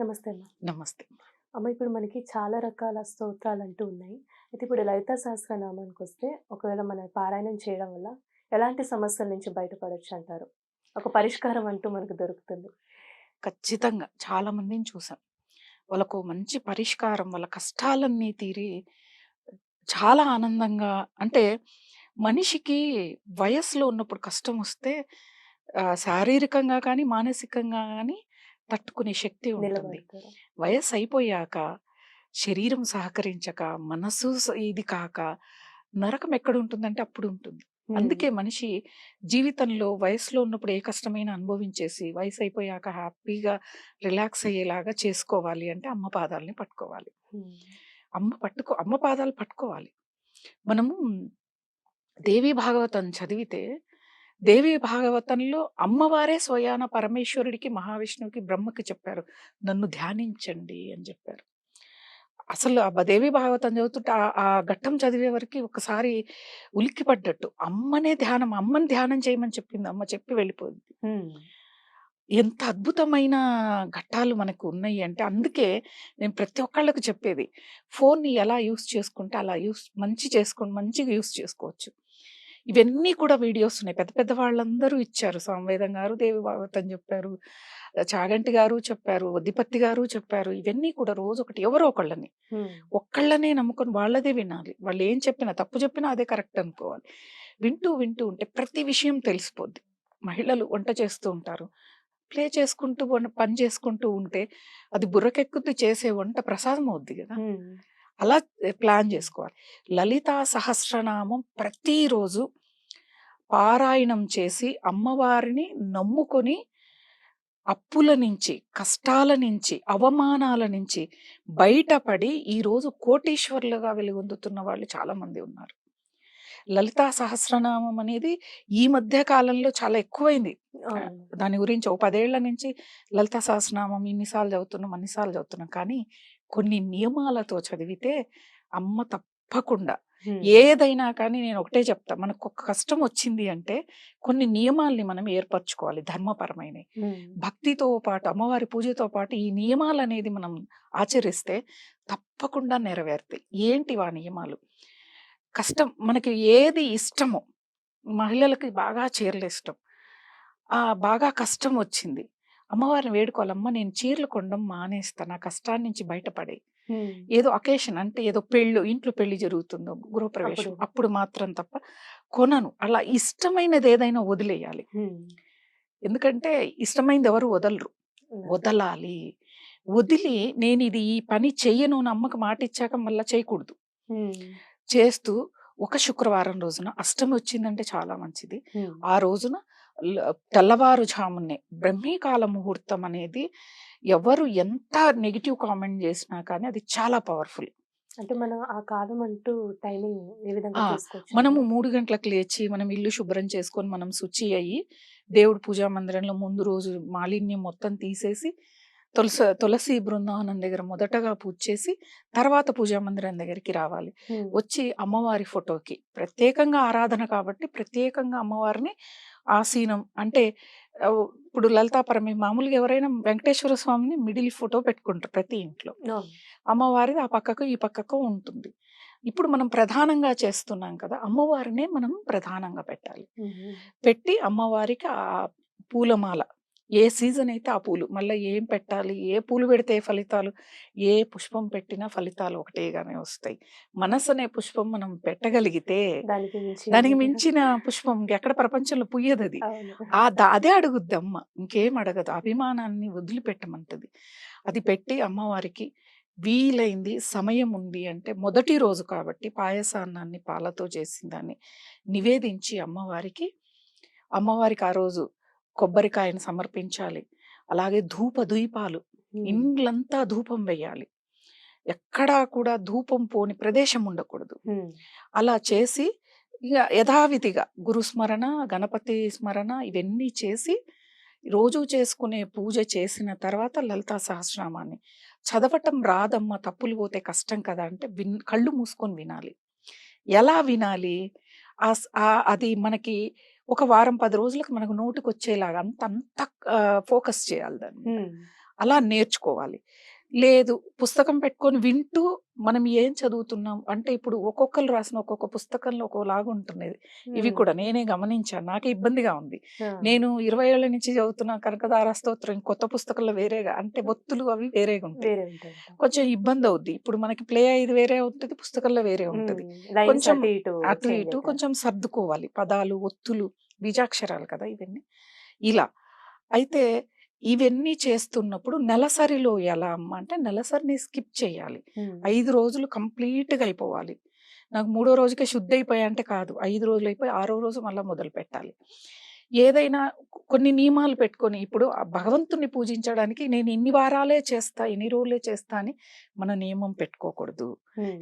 నమస్తే అమ్మ. నమస్తే. అమ్మ ఇప్పుడు మనకి చాలా రకాల స్తోత్రాలు అంటూ ఉన్నాయి. అయితే ఇప్పుడు లలిత సహస్రనామానికొస్తే ఒకవేళ మన పారాయణం చేయడం వల్ల ఎలాంటి సమస్యల నుంచి బయటపడొచ్చు అంటారు? ఒక పరిష్కారం అంటూ మనకు దొరుకుతుంది. ఖచ్చితంగా చాలా మందిని చూసాం. వాళ్ళకు మంచి పరిష్కారం వాళ్ళ కష్టాలన్నీ తీరి చాలా ఆనందంగా అంటే మనిషికి వయస్సులో ఉన్నప్పుడు కష్టం వస్తే శారీరకంగా కానీ, మానసికంగా గానీ తట్టుకునే శక్తి ఉంటుంది. వయస్సు అయిపోయాక శరీరం సహకరించక, మనసు ఇది కాక నరకం ఎక్కడుంటుందంటే అప్పుడు ఉంటుంది. అందుకే మనిషి జీవితంలో వయసులో ఉన్నప్పుడు ఏ కష్టమైనా అనుభవించేసి వయసు అయిపోయాక హ్యాపీగా రిలాక్స్ అయ్యేలాగా చేసుకోవాలి అంటే అమ్మ పాదాలని పట్టుకోవాలి. అమ్మ పట్టుకో అమ్మ పాదాలు పట్టుకోవాలి. మనము దేవీ భాగవతం చదివితే దేవీ భాగవతంలో అమ్మవారే స్వయాన పరమేశ్వరుడికి, మహావిష్ణువుకి, బ్రహ్మకి చెప్పారు. నన్ను ధ్యానించండి అని చెప్పారు. అసలు ఆ దేవీ భాగవతం చదువుతుంటే ఆ ఘట్టం చదివే వరకి ఒకసారి ఉలిక్కిపడ్డట్టు. అమ్మనే ధ్యానం అమ్మని ధ్యానం చేయమని చెప్పింది అమ్మ చెప్పి వెళ్ళిపోయింది. ఎంత అద్భుతమైన ఘట్టాలు మనకు ఉన్నాయి అంటే అందుకే నేను ప్రతి ఒక్కళ్ళకి చెప్పేది ఫోన్‌ని ఎలా యూజ్ చేసుకుంటే అలా యూజ్ మంచి చేసుకోండి మంచిగా యూజ్ చేసుకోవచ్చు. ఇవన్నీ కూడా వీడియోస్ ఉన్నాయి. పెద్ద పెద్ద వాళ్ళందరూ ఇచ్చారు. సామవేదం గారు దేవి భాగవతం చెప్పారు. చాగంటి గారు చెప్పారు. వద్దిపత్తి గారు చెప్పారు. ఇవన్నీ కూడా రోజొకటి ఎవరో ఒకళ్ళని. ఒక్కళ్ళనే నమ్ముకొని వాళ్ళదే వినాలి. వాళ్ళు ఏం చెప్పినా తప్పు చెప్పినా అదే కరెక్ట్ అనుకోవాలి. వింటూ వింటూ ఉంటే ప్రతి విషయం తెలిసిపోద్ది. మహిళలు వంట చేస్తూ ఉంటారు. ప్లే చేసుకుంటూ పని చేసుకుంటూ ఉంటే అది బుర్రకెక్కుద్ది చేసే వంట ప్రసాదం అవుద్ది గదా! అలా ప్లాన్ చేసుకోవాలి. లలితా సహస్రనామం ప్రతిరోజు పారాయణం చేసి అమ్మవారిని నమ్ముకొని అప్పుల నుంచి, కష్టాల నుంచి, అవమానాల నుంచి బయటపడి ఈరోజు కోటీశ్వరులుగా వెలుగొందుతున్న వాళ్ళు చాలామంది ఉన్నారు. లలితా సహస్రనామం అనేది ఈ మధ్య కాలంలో చాలా ఎక్కువైంది. దాని గురించి ఓ 10 ఏళ్ళ నుంచి లలితా సహస్రనామం ఇన్ని సార్లు చదువుతున్నాం, అన్ని సార్లు చదువుతున్నాం. కానీ కొన్ని నియమాలతో చదివితే అమ్మ తప్పకుండా. ఏదైనా కానీ నేను ఒకటే చెప్తా. మనకొక కష్టం వచ్చింది అంటే కొన్ని నియమాల్ని మనం ఏర్పరచుకోవాలి ధర్మపరమైనయి. హ్మ్. భక్తితో పాటు అమ్మవారి పూజతో పాటు ఈ నియమాలనేది మనం ఆచరిస్తే తప్పకుండా నెరవేరుతాయి. ఏంటివి ఆ నియమాలు? కష్టం మనకి ఏది ఇష్టమో మహిళలకి బాగా చీరలు ఇష్టం. ఆ! బాగా కష్టం వచ్చింది. అమ్మవారిని వేడుకోవాలి. అమ్మ నేను చీరలు కొనడం మానేస్తా. నా కష్టాన్ని నుంచి బయటపడేయి. హ్మ్. ఏదో అకేషన్ అంటే ఏదో పెళ్ళో ఇంట్లో పెళ్ళి జరుగుతుందో గృహప్రవేశం అప్పుడు. మాత్రం తప్ప కొనను. అలా ఇష్టమైనది ఏదైనా వదిలేయాలి. ఎందుకంటే ఇష్టమైంది ఎవరు వదలరు. వదలాలి. వదిలి నేనిది ఈ పని చెయ్యను అని అమ్మకి మాటిచ్చాక మళ్ళా చేయకూడదు. చేస్తూ ఒక శుక్రవారం రోజున అష్టమి వచ్చిందంటే చాలా మంచిది. ఆ రోజున తెల్లవారుజామునే బ్రహ్మీకాల ముహూర్తం అనేది ఎవరు ఎంత నెగెటివ్ కామెంట్ చేసినా కానీ అది చాలా పవర్‌ఫుల్. అంటే మనం ఆ కాలం అంటూ టైమింగ్ ఏ విధంగా మనము? 3 గంటలకు లేచి మనం ఇల్లు శుభ్రం చేసుకొని మనం శుచి అయ్యి దేవుడి పూజా మందిరంలో ముందు రోజు మాలిన్యం మొత్తం తీసేసి తులస తులసి బృందావనం దగ్గర మొదటగా పూజ చేసి తర్వాత పూజా మందిరం దగ్గరికి రావాలి. వచ్చి అమ్మవారి ఫోటోకి ప్రత్యేకంగా ఆరాధన కాబట్టి ప్రత్యేకంగా అమ్మవారిని ఆసీనం అంటే ఇప్పుడు లలితా పరమే మామూలుగా ఎవరైనా వెంకటేశ్వర స్వామిని మిడిల్ ఫోటో పెట్టుకుంటారు ప్రతి ఇంట్లో. అమ్మవారిది ఆ పక్కకు, ఈ పక్కకు ఉంటుంది. ఇప్పుడు మనం ప్రధానంగా చేస్తున్నాం కదా! అమ్మవారినే మనం ప్రధానంగా పెట్టాలి. పెట్టి అమ్మవారికి ఆ పూలమాల ఏ సీజన్ అయితే ఆ పూలు. మళ్ళా ఏం పెట్టాలి? ఏ పూలు పెడితే ఏ ఫలితాలు? ఏ పుష్పం పెట్టినా ఫలితాలు ఒకటేగానే వస్తాయి. మనసు అనే పుష్పం మనం పెట్టగలిగితే దానికి మించి దానికి మించిన పుష్పం ఇంకెక్కడ ప్రపంచంలో పూయదది. అవును. ఆ ద అదే అడుగుద్ది అమ్మ. ఇంకేం అడగదు. అభిమానాన్ని వదిలిపెట్టమంటది. అది పెట్టి అమ్మవారికి వీలైంది సమయం ఉంది అంటే మొదటి రోజు కాబట్టి పాయసాన్నాన్ని పాలతో చేసిన దాన్ని నివేదించి అమ్మవారికి, అమ్మవారికి ఆ రోజు కొబ్బరికాయను సమర్పించాలి. అలాగే ధూప హ్మ్. ఇండ్లంతా ధూపం వేయాలి. ఎక్కడా కూడా ధూపం పోని ప్రదేశం ఉండకూడదు. అలా చేసి ఇగ యథావిధిగా గురు స్మరణ, గణపతి స్మరణ ఇవన్నీ చేసి రోజు చేసుకునే పూజ చేసిన తర్వాత లలితా సహస్రనామాన్ని చదవటం రాదమ్మా తప్పులు పోతే కష్టం కదా! అంటే విన్ కళ్ళు మూసుకొని వినాలి. ఎలా వినాలి? అది మనకి ఒక వారం, 10 రోజులకు మనకు నోటికొచ్చేలాగా అంత అంత ఆహ్, ఫోకస్ చేయాలి దాని మీద. హ్మ్. అలా నేర్చుకోవాలి లేదు. పుస్తకం పెట్టుకొని వింటూ మనం ఏం చదువుతున్నాం? అంటే ఇప్పుడు ఒక్కొక్కరు రాసిన ఒక్కొక్క పుస్తకంలో ఒక్కోలాగా ఉంటున్నది. ఇవి కూడా నేనే గమనించాను. నాకే ఇబ్బందిగా ఉంది. నేను ఇరవై ఏళ్ళ నుంచి చదువుతున్న కనకదార స్తోత్రం కొత్త పుస్తకంలో వేరేగా అంటే ఒత్తులు అవి వేరేగా ఉంటాయి. కొంచెం ఇబ్బంది అవుద్ది. ఇప్పుడు మనకి ప్లే అయ్యేది వేరే ఉంటుంది పుస్తకంలో వేరే ఉంటుంది. కొంచెం అటు ఇటు. కొంచెం సర్దుకోవాలి. పదాలు ఒత్తులు బీజాక్షరాలు కదా ఇవన్నీ. ఇలా. అయితే ఇవన్నీ చేస్తున్నప్పుడు నెలసరిలో ఎలా అమ్మ? అంటే నెలసరిని స్కిప్ చేయాలి. ఐదు రోజులు కంప్లీట్గా అయిపోవాలి. నాకు మూడో రోజుకే శుద్ధి అయిపోయా అంటే కాదు. ఐదు రోజులు అయిపోయి ఆరో రోజు మళ్ళీ మొదలు పెట్టాలి. ఏదైనా కొన్ని నియమాలు పెట్టుకొని ఇప్పుడు ఆ భగవంతుని పూజించడానికి నేను ఇన్ని వారాలే చేస్తా ఇన్ని రోజులే చేస్తా అని మన నియమం పెట్టుకోకూడదు.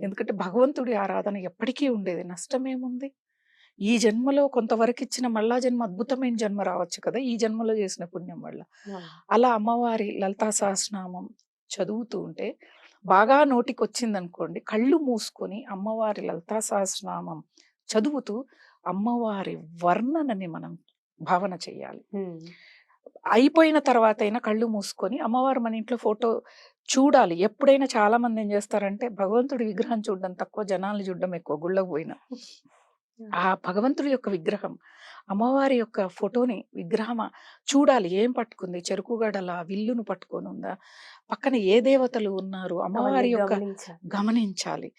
ఎందుకంటే భగవంతుడి ఆరాధన ఎప్పటికీ ఉండేది. నష్టమేముంది ఈ జన్మలో కొంతవరకు ఇచ్చిన మళ్ళా జన్మ అద్భుతమైన జన్మ రావచ్చు కదా! ఈ జన్మలో చేసిన పుణ్యం వల్ల. అలా అమ్మవారి లలితా సహస్రనామం చదువుతూ ఉంటే బాగా నోటికి వచ్చిందనుకోండి కళ్ళు మూసుకొని అమ్మవారి లలితా సహస్రనామం చదువుతూ అమ్మవారి వర్ణనని మనం భావన చేయాలి అయిపోయిన తర్వాత అయినా కళ్ళు మూసుకొని అమ్మవారు మన ఇంట్లో ఫోటో చూడాలి. ఎప్పుడైనా చాలా మంది ఏం చేస్తారంటే భగవంతుడి విగ్రహం చూడడం తక్కువ జనాలు చూడడం ఎక్కువ గుళ్ళకు పోయిన. ఆ భగవంతుడి యొక్క విగ్రహం అమ్మవారి యొక్క ఫోటోని విగ్రహం చూడాలి ఏం పట్టుకుంది చెరుకు గడల విల్లును పట్టుకొని ఉందా పక్కన ఏ దేవతలు ఉన్నారు అమ్మవారి యొక్క గమనించాలి.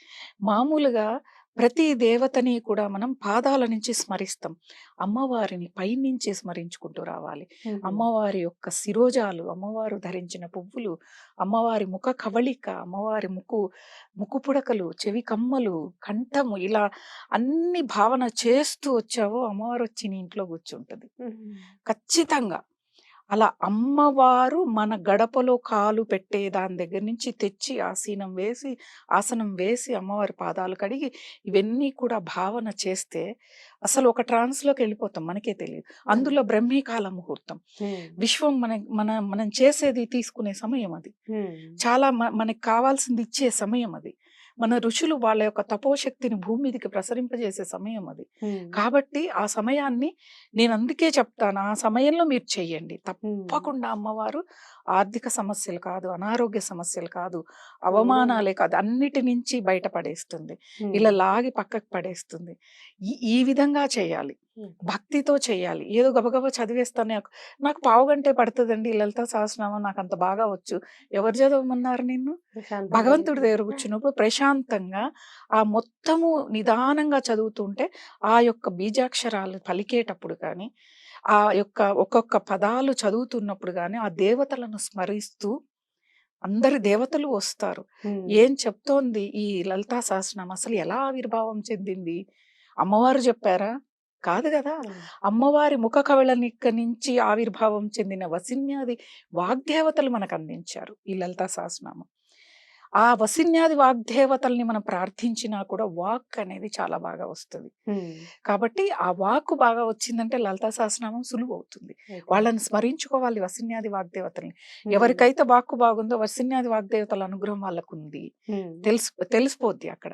మామూలుగా ప్రతి దేవతని కూడా మనం పాదాల నుంచి స్మరిస్తాం. అమ్మవారిని పైనుంచి స్మరించుకుంటూ రావాలి. అమ్మవారి యొక్క శిరోజాలు అమ్మవారు ధరించిన పువ్వులు అమ్మవారి ముఖ కవళిక అమ్మవారి ముక్కు ముక్కు పుడకలు చెవి కమ్మలు కంఠము ఇలా అన్ని భావన చేస్తూ వచ్చావో అమ్మవారు వచ్చి నీ ఇంట్లో కూర్చుంటుంది. ఖచ్చితంగా అలా అమ్మవారు మన గడపలో కాలు పెట్టే దాని దగ్గర నుంచి తెచ్చి ఆసీనం వేసి ఆసనం వేసి అమ్మవారి పాదాలు కడిగి ఇవన్నీ కూడా భావన చేస్తే అసలు ఒక ట్రాన్స్లోకి వెళ్ళిపోతాం మనకే తెలియదు. అందులో బ్రహ్మీకాల ముహూర్తం. విశ్వం మన మన మనం చేసేది తీసుకునే సమయం అది. చాలా మనకి కావాల్సింది ఇచ్చే సమయం అది. మన ఋషులు వాళ్ళ యొక్క తపోశక్తిని భూమి మీదకి ప్రసరింపజేసే సమయం అది. కాబట్టి ఆ సమయాన్ని నేను అందుకే చెప్తాను ఆ సమయంలో మీరు చెయ్యండి. తప్పకుండా అమ్మవారు ఆర్థిక సమస్యలు కాదు అనారోగ్య సమస్యలు కాదు అవమానాలే కాదు అన్నిటి నుంచి బయటపడేస్తుంది. ఇలా లాగి పక్కకు పడేస్తుంది. ఈ ఈ విధంగా చేయాలి. భక్తితో చేయాలి. ఏదో గబగబా చదివేస్తాను నాకు నాకు పావు గంటే పడుతుందండి లలిత సహస్రనామం నాకు అంత బాగా వచ్చు. ఎవరు చదవమన్నారు నిన్ను? భగవంతుడి దగ్గర. కూర్చున్నప్పుడు ప్రశాంతంగా ఆ మొత్తము నిదానంగా చదువుతుంటే ఆ యొక్క బీజాక్షరాలు పలికేటప్పుడు కానీ ఆ యొక్క ఒక్కొక్క పదాలు చదువుతున్నప్పుడు కానీ ఆ దేవతలను స్మరిస్తూ అందరి దేవతలు వస్తారు. ఏం చెప్తోంది ఈ లలితా సహస్రనామం? అసలు ఎలా ఆవిర్భావం చెందింది? అమ్మవారు చెప్పారా? కాదు కదా! అమ్మవారి ముఖ కవళనిక్క నుంచి ఆవిర్భావం చెందిన వసిన్యాది వాగ్దేవతలు మనకు అందించారు ఈ లలితా సహస్రనామం. ఆ వసిన్యాది వాగ్దేవతల్ని మనం ప్రార్థించినా కూడా వాక్ అనేది చాలా బాగా వస్తుంది. కాబట్టి ఆ వాక్ బాగా వచ్చిందంటే లలితా సహస్రనామం సులువు అవుతుంది. వాళ్ళని స్మరించుకోవాలి వసిన్యాది వాగ్దేవతల్ని. ఎవరికైతే వాక్కు బాగుందో వసిన్యాది వాగ్దేవతల అనుగ్రహం వాళ్ళకు ఉంది తెలిసి తెలిసిపోద్ది అక్కడ.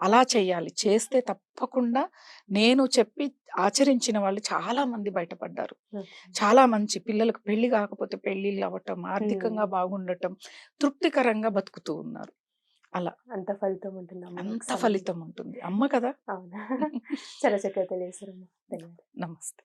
అలా చేయాలి. చేస్తే తప్పకుండా నేను చెప్పి ఆచరించిన వాళ్ళు చాలా మంది బయటపడ్డారు. చాలా మంచి పిల్లలకు పెళ్ళి కాకపోతే పెళ్ళిళ్ళు అవ్వటం ఆర్థికంగా బాగుండటం తృప్తికరంగా బతుకుతూ ఉన్నారు. అలా. అంత ఫలితం ఉంటుంది అంత ఫలితం ఉంటుంది. అమ్మ కదా! అవునా? చాలా చక్కగా ధన్యవాదాలు. నమస్తే.